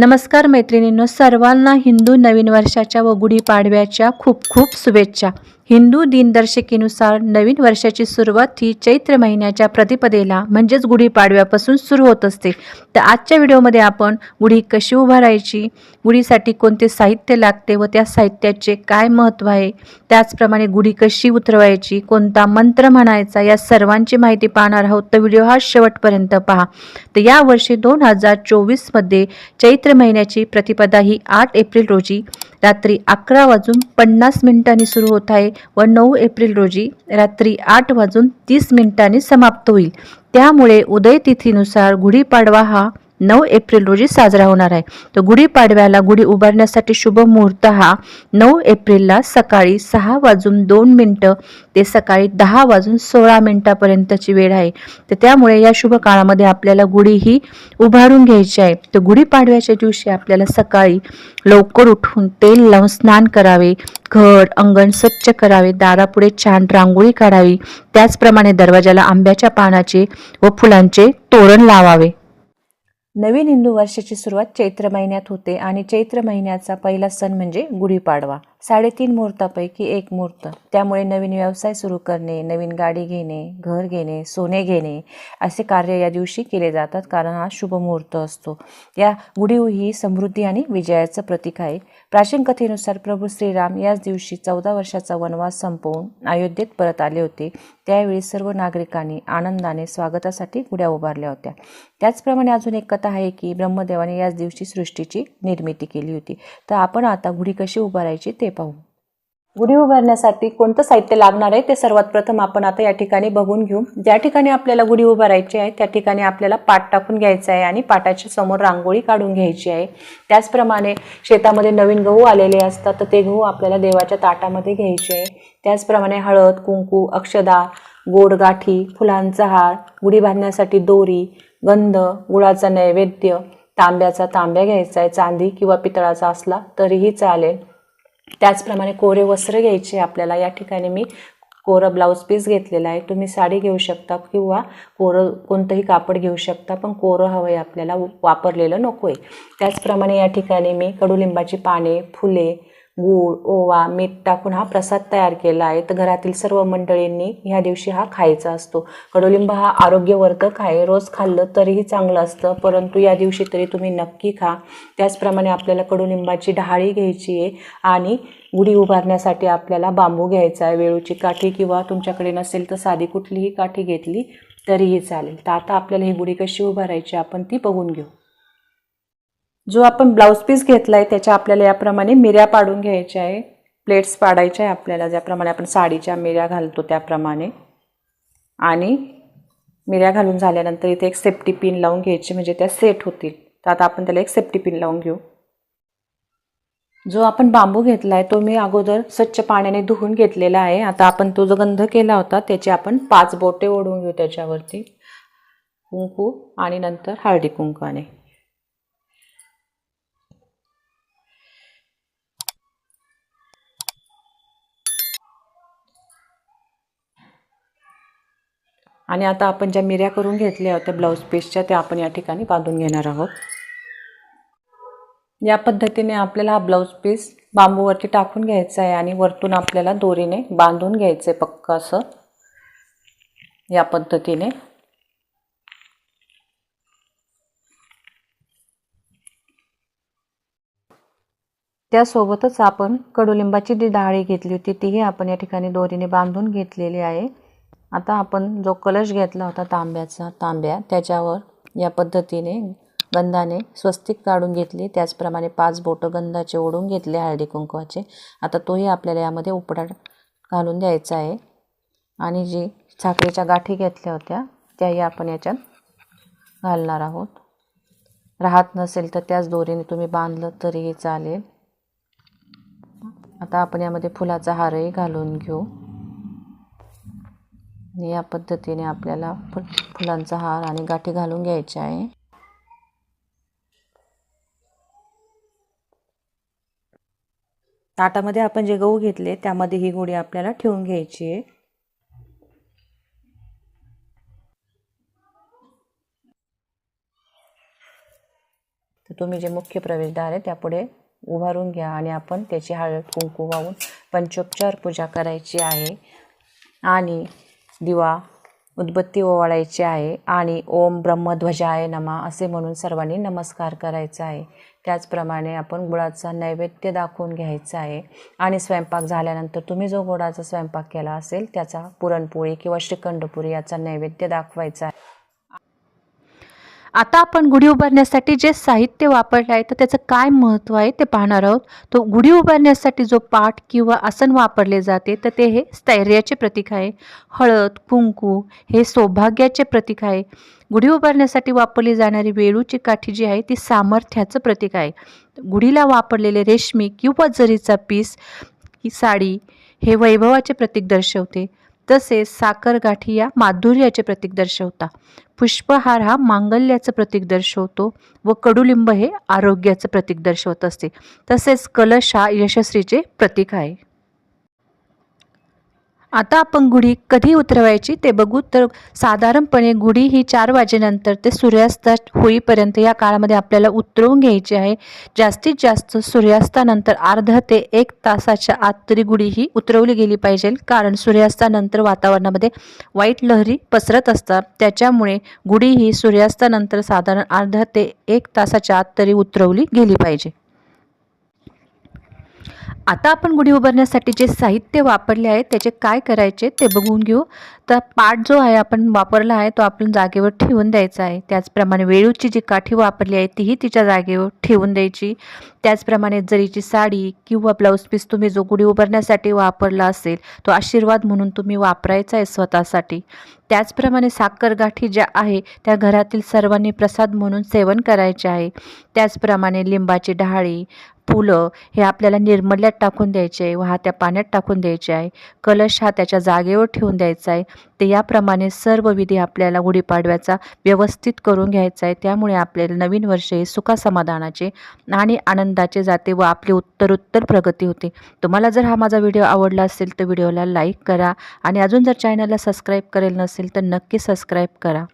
नमस्कार मैत्रिणींनो सर्वांना हिंदू नवीन वर्षाच्या व गुढीपाडव्याच्या खूप खूप शुभेच्छा. हिंदू दिनदर्शिकेनुसार नवीन वर्षाची सुरुवात ही चैत्र महिन्याच्या प्रतिपदेला म्हणजेच गुढीपाडव्यापासून सुरू होत असते. तर आजच्या व्हिडिओमध्ये आपण गुढी कशी उभारायची गुढीसाठी कोणते साहित्य लागते व त्या साहित्याचे काय महत्त्व आहे त्याचप्रमाणे गुढी कशी उतरवायची कोणता मंत्र म्हणायचा या सर्वांची माहिती पाहणार आहोत. तर व्हिडिओ हा शेवटपर्यंत पहा. तर यावर्षी दोन हजार चोवीसमध्ये चैत्र महिन्याची प्रतिपदा ही आठ एप्रिल रोजी रात्री अकरा वाजून पन्नास मिनिटांनी सुरू होत आहे. व नऊ एप्रिल रोजी रात्री आठ वाजून तीस मिनिटांनी समाप्त होईल. त्यामुळे उदय तिथीनुसार गुढीपाडवा हा नऊ एप्रिल रोजी साजरा होणार आहे. तर गुढीपाडव्याला गुढी उभारण्यासाठी शुभ मुहूर्त हा नऊ एप्रिलला सकाळी सहा वाजून दोन मिनटं ते सकाळी दहा वाजून सोळा मिनिटापर्यंतची वेळ आहे. तर त्यामुळे या शुभ काळामध्ये आपल्याला गुढी ही उभारून घ्यायची आहे. तर गुढीपाडव्याच्या दिवशी आपल्याला सकाळी लवकर उठून तेल लावून स्नान करावे. घर अंगण स्वच्छ करावे दारापुढे छान रांगोळी काढावी. त्याचप्रमाणे दरवाजाला आंब्याच्या पानाचे व फुलांचे तोरण लावावे. नवीन हिंदू वर्षाची सुरुवात चैत्र महिन्यात होते आणि चैत्र महिन्याचा पहिला सण म्हणजे गुढीपाडवा. साडेतीन मुहूर्तापैकी एक मुहूर्त. त्यामुळे नवीन व्यवसाय सुरू करणे नवीन गाडी घेणे घर घेणे सोने घेणे असे कार्य या दिवशी केले जातात कारण हा शुभ मुहूर्त असतो. या गुढी ही समृद्धी आणि विजयाचं प्रतीक आहे. प्राचीन कथेनुसार प्रभू श्रीराम याच दिवशी चौदा वर्षाचा वनवास संपवून अयोध्येत परत आले होते. त्यावेळी सर्व नागरिकांनी आनंदाने स्वागतासाठी गुढ्या उभारल्या होत्या. त्याचप्रमाणे अजून एक कथा आहे की ब्रह्मदेवाने याच दिवशी सृष्टीची निर्मिती केली होती. तर आपण आता गुढी कशी उभारायची ते पाहू. गुढी उभारण्यासाठी कोणतं साहित्य लागणार आहे ते सर्वात प्रथम आपण आता या ठिकाणी बघून घेऊ. ज्या ठिकाणी आपल्याला गुढी उभारायची आहे त्या ठिकाणी आपल्याला पाट टाकून घ्यायचं आहे आणि पाटाच्या समोर रांगोळी काढून घ्यायची आहे. त्याचप्रमाणे शेतामध्ये नवीन गहू आलेले असतात तर ते गहू आपल्याला देवाच्या ताटामध्ये घ्यायचे आहे. त्याचप्रमाणे हळद कुंकू अक्षदा गोड गाठी फुलांचा हार गुढी बांधण्यासाठी दोरी गंध गुळाचा नैवेद्य तांब्याचा तांब्या घ्यायचा आहे चांदी किंवा पितळाचा असला तरीही चालेल. त्याचप्रमाणे कोरे वस्त्र घ्यायचे आपल्याला. या ठिकाणी मी कोरं ब्लाऊज पीस घेतलेला आहे. तुम्ही साडी घेऊ शकता किंवा कोरं कोणतंही कापड घेऊ शकता पण कोरं हवं आहे आपल्याला वापरलेलं नको आहे त्याचप्रमाणे या ठिकाणी मी कडुलिंबाची पाने फुले गूळ ओवा मीठ टाकून हा प्रसाद तयार केला आहे. तर घरातील सर्व मंडळींनी ह्या दिवशी हा खायचा असतो. कडुलिंब हा आरोग्यवर्धक आहे. रोज खाल्लं तरीही चांगलं असतं. परंतु या दिवशी तरी तुम्ही नक्की खा. त्याचप्रमाणे आपल्याला कडुलिंबाची डहाळी घ्यायची आहे आणि गुढी उभारण्यासाठी आपल्याला बांबू घ्यायचा आहे. वेळूची काठी किंवा तुमच्याकडे नसेल तर साधी कुठलीही काठी घेतली तरीही चालेल. तर आता आपल्याला ही गुढी कशी उभारायची आपण ती बघून घेऊ. जो आपण ब्लाऊज पीस घेतला आहे त्याच्या आपल्याला याप्रमाणे मिऱ्या पाडून घ्यायच्या आहे. प्लेट्स पाडायच्या आहे आपल्याला ज्याप्रमाणे आपण साडीच्या मिऱ्या घालतो त्याप्रमाणे. आणि मिऱ्या घालून झाल्यानंतर इथे एक सेफ्टी पिन लावून घ्यायची म्हणजे त्या सेट होतील. तर आता आपण त्याला एक सेफ्टी पिन लावून घेऊ. जो आपण बांबू घेतला आहे तो मी अगोदर स्वच्छ पाण्याने धुवून घेतलेला आहे. आता आपण तो जो गंध केला होता त्याचे आपण पाच बोटे ओढून घेऊ त्याच्यावरती. कुंकू आणि नंतर हळदी कुंकाने आणि आता आपण ज्या मिऱ्या करून घेतल्या होत्या ब्लाऊज पीसच्या त्या आपण या ठिकाणी बांधून घेणार आहोत. या पद्धतीने आपल्याला हा ब्लाऊज पीस बांबूवरती टाकून घ्यायचा आहे आणि वरतून आपल्याला दोरीने बांधून घ्यायचं आहे पक्क असं. या पद्धतीने. त्यासोबतच आपण कडुलिंबाची जी डाळी घेतली होती तीही आपण या ठिकाणी दोरीने बांधून घेतलेली आहे. आता आपण जो कलश घेतला होता तांब्याचा तांब्या त्याच्यावर या पद्धतीने गंधाने स्वस्तिक काढून घेतली. त्याचप्रमाणे पाच बोटं गंधाचे ओढून घेतले हळदी कुंकवाचे. आता तोही आपल्याला यामध्ये उपडा घालून द्यायचा आहे. आणि जी साखरेच्या गाठी घेतल्या होत्या त्याही आपण याच्यात घालणार आहोत. राहत नसेल तर त्याच दोरीने तुम्ही बांधलं तरीही चालेल. आता आपण यामध्ये फुलाचा हारही घालून घेऊ. आणि या पद्धतीने आपल्याला फु फुलांचा हार आणि गाठी घालून घ्यायची आहे. ताटामध्ये आपण जे गहू घेतले त्यामध्ये ही गोडी आपल्याला ठेवून घ्यायची आहे. तर तुम्ही जे मुख्य प्रवेशद्वार आहे त्यापुढे उभारून घ्या आणि आपण त्याची हळद कुंकू वाहून पंचोपचार पूजा करायची आहे. आणि दिवा उदबत्ती ओवाळायची आहे आणि ओम ब्रह्मध्वजाय नमा असे म्हणून सर्वांनी नमस्कार करायचा आहे. त्याचप्रमाणे आपण गुळाचा नैवेद्य दाखवून घ्यायचा आहे. आणि स्वयंपाक झाल्यानंतर तुम्ही जो गुळाचा स्वयंपाक केला असेल त्याचा पुरणपोळी किंवा श्रीखंडपुरी याचा नैवेद्य दाखवायचा आहे. आता आपण गुढी उभारण्यासाठी जे साहित्य वापरलं आहे तर त्याचं काय महत्त्व आहे ते पाहणार आहोत. तो गुढी उभारण्यासाठी जो पाठ किंवा आसन वापरले जाते तर ते हे स्थैर्याचे प्रतीक आहे. हळद कुंकू हे सौभाग्याचे प्रतीक आहे. गुढी उभारण्यासाठी वापरली जाणारी वेळूची काठी जी आहे ती सामर्थ्याचं प्रतीक आहे. गुढीला वापरलेले रेशमी किंवा जरीचा पीस ही साडी हे वैभवाचे प्रतीक दर्शवते. तसेच साखरगाठी या माधुर्याचे प्रतीक दर्शवता. पुष्पहार हा मांगल्याचं प्रतीक दर्शवतो व कडुलिंब हे आरोग्याचं प्रतीक दर्शवत असते. तसेच कलश हा यशस्वीचे प्रतीक आहे. आता आपण गुढी कधी उतरवायची ते बघू. तर साधारणपणे गुढी ही चार वाजेनंतर ते सूर्यास्त होईपर्यंत या काळामध्ये आपल्याला उतरवून घ्यायची आहे. जास्तीत जास्त सूर्यास्तानंतर अर्धा ते एक तासाच्या आत तरी गुढी ही उतरवली गेली पाहिजे. कारण सूर्यास्तानंतर वातावरणामध्ये वाईट लहरी पसरत असतात. त्याच्यामुळे गुढी ही सूर्यास्तानंतर साधारण अर्धा ते एक तासाच्या आत तरी उतरवली गेली पाहिजे. आता आपण गुढी उभारण्यासाठी जे साहित्य वापरले आहे त्याचे काय करायचे ते बघून घेऊ. तर पाट जो आहे आपण वापरला आहे तो आपण जागेवर ठेवून द्यायचा आहे. त्याचप्रमाणे वेळूची जी काठी वापरली आहे तीही तिच्या जागेवर ठेवून द्यायची. त्याचप्रमाणे जरीची साडी किंवा ब्लाऊज पीस तुम्ही जो गुढी उभारण्यासाठी वापरला असेल तो आशीर्वाद म्हणून तुम्ही वापरायचा आहे स्वतःसाठी. त्याचप्रमाणे साखर गाठी ज्या आहे त्या घरातील सर्वांनी प्रसाद म्हणून सेवन करायचे आहे. त्याचप्रमाणे लिंबाची डहाळी फुलं हे आपल्याला निर्मल्यात टाकून द्यायचे आहे वाहत्या पाण्यात टाकून द्यायचे आहे कलश हा त्याच्या जागेवर ठेवून द्यायचा आहे. ते याप्रमाणे सर्व विधी आपल्याला गुढीपाडव्याचा व्यवस्थित करून घ्यायचा आहे. त्यामुळे आपल्याला नवीन वर्ष हे सुखासमाधानाचे आणि आनंदाचे जाते व आपली उत्तरोत्तर प्रगती होते. तुम्हाला जर हा माझा व्हिडिओ आवडला असेल तर व्हिडिओला लाईक करा आणि अजून जर चॅनलला सबस्क्राईब करेल नसेल तर नक्की सबस्क्राईब करा.